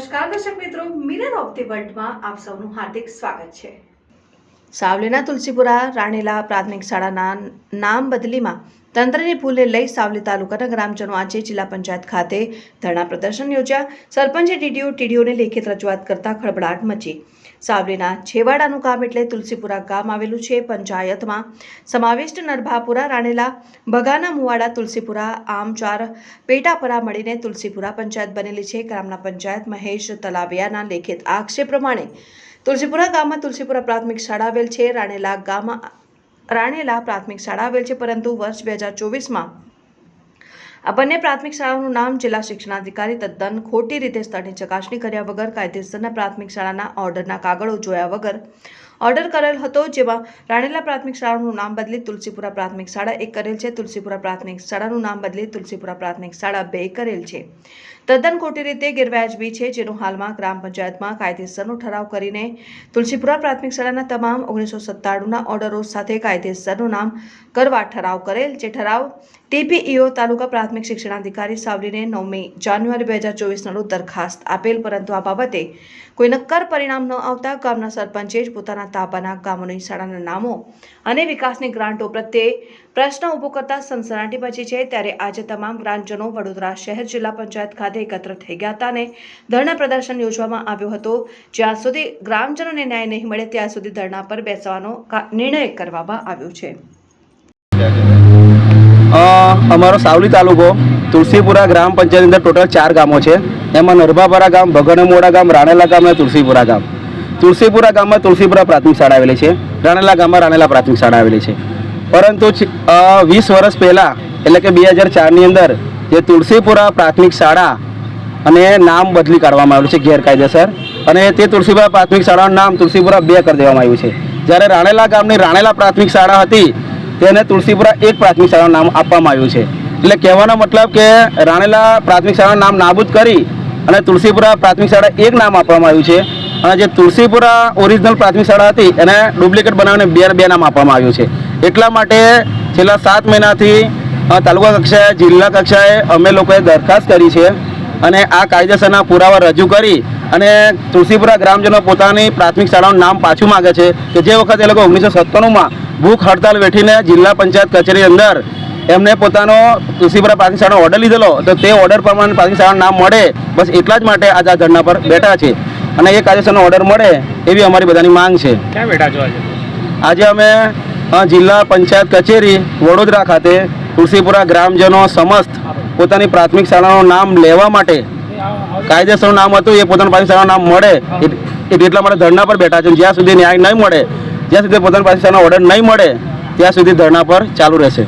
નમસ્કાર, દર્શક મિત્રો. મિરર ઓફ ધી વર્લ્ડમાં આપ સૌનું હાર્દિક સ્વાગત છે. સાવલીના તુલસીપુરા રાણીલા પ્રાથમિક શાળાના નામ બદલીમાં તંત્રની ભૂલે લઈ સાવલી તાલુકાના ગ્રામજનો આજે જિલ્લા પંચાયત ખાતે ધરણા પ્રદર્શન યોજ્યા. સરપંચે ડીડીઓ, ટીડીઓને લેખિત રજૂઆત કરતા ખળબળાટ મચી. સાવલીના છેવાડાનું ગામ એટલે તુલસીપુરા ગામ આવેલું છે. પંચાયતમાં સમાવિષ્ટ નરભાપુરા, રાણેલા, બગાના મુવાડા, તુલસીપુરા આમ ચાર પેટાપરા મળીને તુલસીપુરા પંચાયત બનેલી છે. ગ્રામના પંચાયત મહેશ તલાવિયાના લેખિત આક્ષેપ પ્રમાણે તુલસીપુરા ગામમાં તુલસીપુરા પ્રાથમિક શાળા આવેલ છે. રાણેલા ગામમાં રાણેલા પ્રાથમિક શાળા આવેલ છે, પરંતુ વર્ષ બે હજાર ચોવીસમાં આ બંને પ્રાથમિક શાળાઓનું નામ જિલ્લા શિક્ષણાધિકારી તદ્દન ખોટી રીતે સ્થળની ચકાસણી કર્યા વગર કાયદેસરના પ્રાથમિક શાળાના ઓર્ડરના કાગળો જોયા વગર ઓર્ડર કરેલ હતો જેમાં રાણેલા પ્રાથમિક શાળાનું નામ બદલી તુલસીપુરા પ્રાથમિક શાળા એક કરેલ છે. તુલસીપુરા પ્રાથમિક શાળાનું નામ બદલી તુલસીપુરા પ્રાથમિક શાળા બે કરેલ છે. તદ્દન ખોટી રીતે ગેરવાજબી છે જેનું હાલમાં ગ્રામ પંચાયતમાં કાયદેસરનો ઠરાવ કરીને તુલસીપુરા પ્રાથમિક શાળાના તમામ ઓગણીસો સત્તાણુંના ઓર્ડરો સાથે કાયદેસરનું નામ કરવા ઠરાવ કરેલ જે ઠરાવ ટીપીઈઓ તાલુકા પ્રાથમિક શિક્ષણાધિકારી સાવલીને નવમી જાન્યુઆરી બે હજાર ચોવીસના રોજ દરખાસ્ત આપેલ, પરંતુ આ બાબતે કોઈ નક્કર પરિણામ ન આવતા ગામના સરપંચે જ પોતાના તાબાના ગામોની શાળાના નામો અને વિકાસની ગ્રાન્ટો પ્રત્યે પ્રશ્ન ઊભો કરતા સનસનાટી પછી છે. ત્યારે આજે તમામ ગ્રામજનો વડોદરા શહેર જિલ્લા પંચાયત ખાતે એકત્ર થઈ ગયા હતા અને ધરણા પ્રદર્શન યોજવામાં આવ્યો હતો. જ્યાં સુધી ગ્રામજનોને ન્યાય નહીં મળે, ત્યાં સુધી ધરણા પર બેસવાનો નિર્ણય કરવામાં આવ્યો છે. અમારો સાવલી તાલુકો તુલસીપુરા ગ્રામ પંચાયતની અંદર ટોટલ ચાર ગામો છે. એમાં નરભાપરા ગામ, ભગણમોડા ગામ, રાણેલા ગામ અને તુલસીપુરા ગામ. તુલસીપુરા ગામમાં તુલસીપુરા પ્રાથમિક શાળા આવેલી છે, રાણેલા ગામમાં રાણેલા પ્રાથમિક શાળા આવેલી છે. પરંતુ વીસ વર્ષ પહેલાં, એટલે કે બે હજાર ચારની અંદર, જે તુલસીપુરા પ્રાથમિક શાળા અને નામ બદલી કાઢવામાં આવ્યું છે ગેરકાયદેસર અને તે તુલસીપુરા પ્રાથમિક શાળાનું નામ તુલસીપુરા બે કરી દેવામાં આવ્યું છે. જ્યારે રાણેલા ગામની રાણેલા પ્રાથમિક શાળા હતી, તેને તુલસીપુરા એક પ્રાથમિક શાળાનું નામ આપવામાં આવ્યું છે. એટલે કહેવાનો મતલબ કે રાણેલા પ્રાથમિક શાળાનું નામ નાબૂદ કરી અને તુલસીપુરા પ્રાથમિક શાળા એક નામ આપવામાં આવ્યું છે. અને જે તુલસીપુરા ઓરિજિનલ પ્રાથમિક શાળા હતી, એને ડુપ્લિકેટ બનાવીને બે બે નામ આપવામાં આવ્યું છે. એટલા માટે છેલ્લા સાત મહિનાથી તાલુકા કક્ષાએ, જિલ્લા કક્ષાએ અમે લોકોએ દરખાસ્ત કરી છે અને આ કાયદેસરના પુરાવા રજૂ કરી અને તુલસીપુરા ગ્રામજનો પોતાની પ્રાથમિક શાળાનું નામ પાછું માગે છે કે જે વખતે એ લોકો ઓગણીસો સત્તાણુંમાં ભૂખ હડતાલ વેઠીને જિલ્લા પંચાયત કચેરી અંદર એમને પોતાનો તુલસીપુરા પ્રાથમિક શાળાનો ઓર્ડર લીધેલો, તો તે ઓર્ડર પ્રમાણે પ્રાથમિક શાળાનું નામ મળે. બસ એટલા જ માટે આજે આ ધરના પર બેઠા છે. અને એ કાયદેસરનો ઓર્ડર મળે એવી અમારી બધાની માંગ છે. ક્યાં બેઠા છો આજે? આજે અમે જિલ્લા પંચાયત કચેરી વડોદરા ખાતે તુલસીપુરા ગ્રામજનો સમસ્ત પોતાની પ્રાથમિક શાળાનું નામ લેવા માટે કાયદેસરનું નામ હતું એ પોતાનું પ્રાથમિક શાળાનું નામ મળે. એટલા માટે ધરણા પર બેઠા છે જ્યાં સુધી ન્યાય નહીં મળે જ્યાં સુધી પોતાની પ્રાથમિક શાળાનો ઓર્ડર નહીં મળે ત્યાં સુધી ધરણા પર ચાલુ રહેશે.